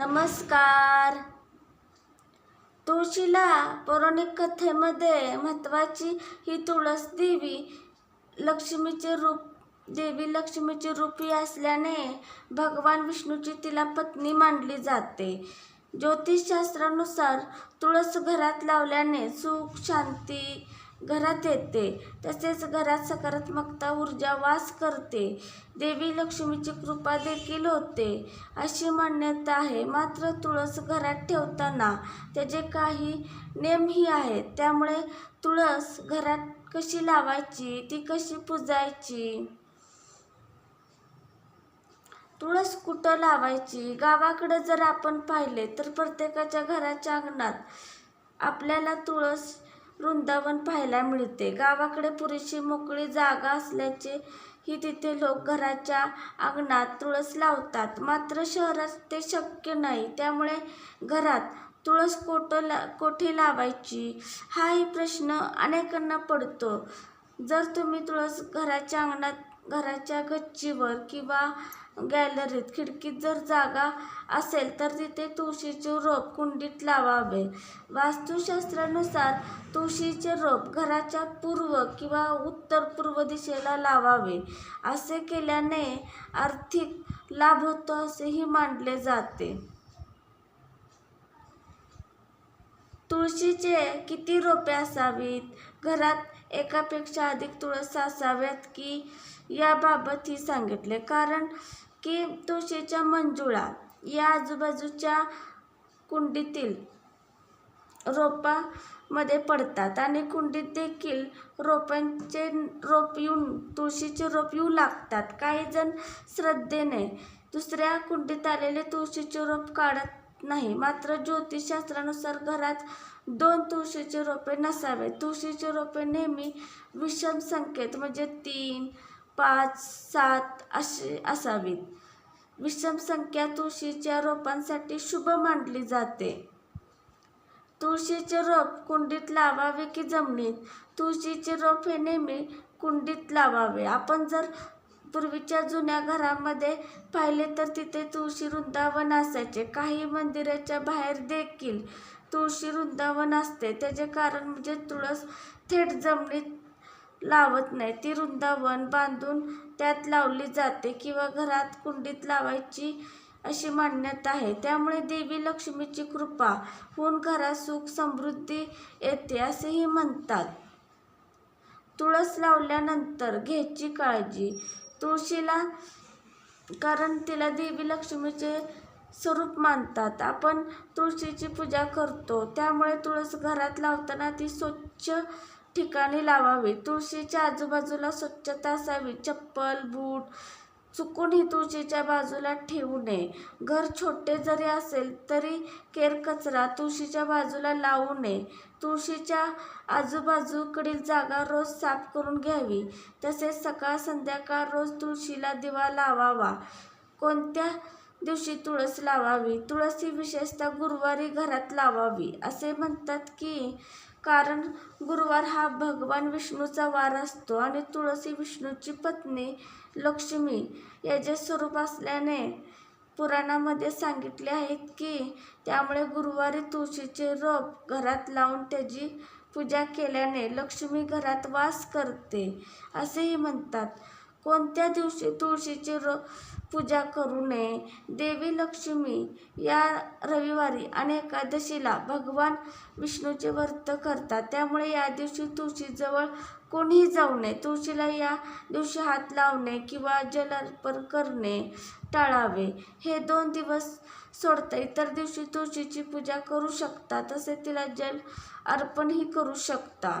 नमस्कार. तुळशीला पौराणिक कथेमध्ये महत्त्वाची ही तुळस देवी लक्ष्मीचे रूप देवी लक्ष्मीचे रूपी असल्याने भगवान विष्णूची तिला पत्नी मानली जाते. ज्योतिषशास्त्रानुसार तुळस घरात लावल्याने सुख शांती घरात येते. तसेच घरात सकारात्मकता ऊर्जा वास करते. देवी लक्ष्मीची कृपा देखील होते. अशी मान्यता आहे. मात्र तुळस घरात ठेवताना त्याचे काही नेमही आहेत. त्यामुळे तुळस घरात कशी लावायची ती कशी पुजायची? तुळस कुठं लावायची? गावाकडे जर आपण पाहिले तर प्रत्येकाच्या घराच्या अंगणात आपल्याला तुळस वृंदावन पाहायला मिळते. गावाकडे पुरेशी मोकळी जागा असल्याचे ही तिथे लोक घराच्या अंगणात तुळस लावतात. मात्र शहरात ते शक्य नाही. त्यामुळे घरात तुळस कोठं ला कोठे लावायची? हाही प्रश्न अनेकांना पडतो. जर तुम्ही तुळस घराच्या अंगणात घराच्या गच्चीवर किंवा गॅलरीत खिडकीत जर जागा असेल तर तिथे तुळशीचे रोप कुंडीत लावावे. वास्तुशास्त्रानुसार तुळशीचे रोप घराच्या पूर्व किंवा उत्तर पूर्व दिशेला लावावे. असे केल्याने आर्थिक लाभ होतो असेही मानले जाते. तुळशीचे किती रोपे असावीत? घरात एकापेक्षा अधिक तुळस असाव्यात की याबाबत ही सांगितले. कारण की तुळशीच्या मंजुळा या आजूबाजूच्या कुंडीतील रोपामध्ये पडतात आणि कुंडीत देखील रोपांचे रोप येऊन तुळशीचे रोप येऊ लागतात. काही जण श्रद्धेने दुसऱ्या कुंडीत आलेले तुळशीचे रोप काढत नाही. मात्र ज्योतिषशास्त्रानुसार घरात दोन तुळशीचे रोपे नसावे. तुळशीचे रोपे नेहमी विषम संख्येत म्हणजे तीन पाच सात अशी असावीत. विषम संख्या तुळशीच्या रोपांसाठी शुभ मानली जाते. तुळशीचे रोप कुंडीत लावावे की जमिनीत? तुळशीचे रोप हे नेहमी कुंडीत लावावे. आपण जर पूर्वीच्या जुन्या घरामध्ये पाहिले तर तिथे तुळशी वृंदावन असायचे. काही मंदिराच्या बाहेर देखील तुळशी वृंदावन असते. त्याचे कारण म्हणजे तुळस थेट जमिनीत लावत नाही. ती वृंदावन बांधून त्यात लावली जाते किंवा घरात कुंडीत लावायची अशी मान्यता आहे. त्यामुळे देवी लक्ष्मीची कृपा होऊन घरात सुख समृद्धी येते असेही म्हणतात. तुळस लावल्यानंतर घ्यायची काळजी. तुळशीला कारण तिला देवी लक्ष्मीचे स्वरूप मानतात. आपण तुळशीची पूजा करतो. त्यामुळे तुळस घरात लावताना ती स्वच्छ ठिकाणी लावावी. तुळशीच्या आजूबाजूला स्वच्छता असावी. चप्पल बूट चुकून ही तुळशीच्या बाजूला ठेवू नये. घर छोटे जरी असेल तरी केर कचरा तुळशीच्या बाजूला लावू नये. तुळशीच्या आजूबाजूकडील जागा रोज साफ करून घ्यावी. तसेच सकाळ संध्याकाळ रोज तुळशीला दिवा लावावा. कोणत्या दिवशी तुळस लावावी? तुळस ही विशेषतः गुरुवारी घरात लावावी असे म्हणतात की कारण गुरुवार हा भगवान विष्णूचा वार असतो आणि तुळस विष्णूची पत्नी लक्ष्मी याचे स्वरूप असल्याने पुराणामध्ये सांगितले आहेत की त्यामुळे गुरुवारी तुळशीचे रोप घरात लावून त्याची पूजा केल्याने लक्ष्मी घरात वास करते असेही म्हणतात. कोणत्या दिवशी तुळशीची र पूजा करू नये? देवी लक्ष्मी या रविवारी आणि एकादशीला भगवान विष्णूचे व्रत करतात. त्यामुळे या दिवशी तुळशीजवळ कोणीही जाऊ नये. तुळशीला या दिवशी हात लावणे किंवा जल अर्पण करणे टाळावे. हे दोन दिवस सोडता इतर दिवशी तुळशीची पूजा करू शकता तसे तिला जल अर्पणही करू शकता.